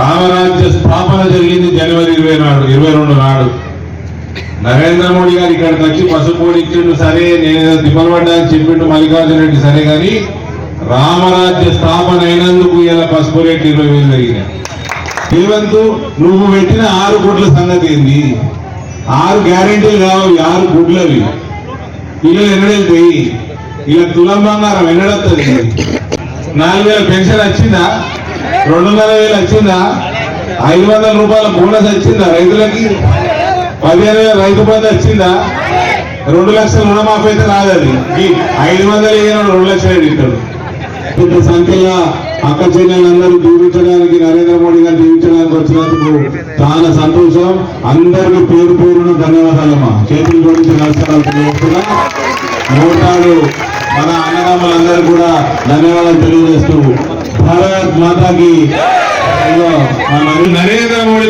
రామరాజ్య స్థాపన జరిగింది జనవరి ఇరవై నాడు ఇరవై రెండు నాడు. నరేంద్ర మోడీ గారు ఇక్కడికి వచ్చి పసుపు ఇచ్చిండు సరే నేను దిబ్బలు పడ్డానికి చెప్పిండు మల్లికార్జున రెడ్డి సరే కానీ రామరాజ్య స్థాపన అయినందుకు ఇలా పసుపు రేట్లు ఇరవై వేలు జరిగినాయి రేవంత్ నువ్వు పెట్టిన ఆరు గుడ్ల సంగతి ఏంది? ఆరు గ్యారంటీలు కావాలి ఆరు గుడ్లవి ఇల్లు ఎన్నడెళ్తాయి? ఇలా తులం బంగారం ఎన్నడొస్తుంది నాలుగు వేల పెన్షన్ వచ్చిందా? రెండున్నర వేలు వచ్చిందా? ఐదు వందల రూపాయల బోనస్ వచ్చిందా రైతులకి? పదిహేను వేల రైతు బంధు వచ్చిందా? రెండు లక్షల రుణమాఫీ అయితే రాదది ఐదు వందలు ఇయ్యను రెండు లక్షలు ఇస్తాడు పెద్ద సంఖ్యలో అక్క చెల్లెలందరూ దీవించడానికి నరేంద్ర మోడీ గారు దీవించడానికి వచ్చినందుకు చాలా సంతోషం. అందరికీ పేరు పేరున ధన్యవాదాలమ్మా. చేతులు జోడించి నమస్కారాలు తెలియజేస్తున్నా. మన అన్నదమ్ములందరూ కూడా ధన్యవాదాలు తెలియజేస్తూ భారత్ మాతాకి ఇదిగో మన నరేంద్ర మోడీ ప్రధాని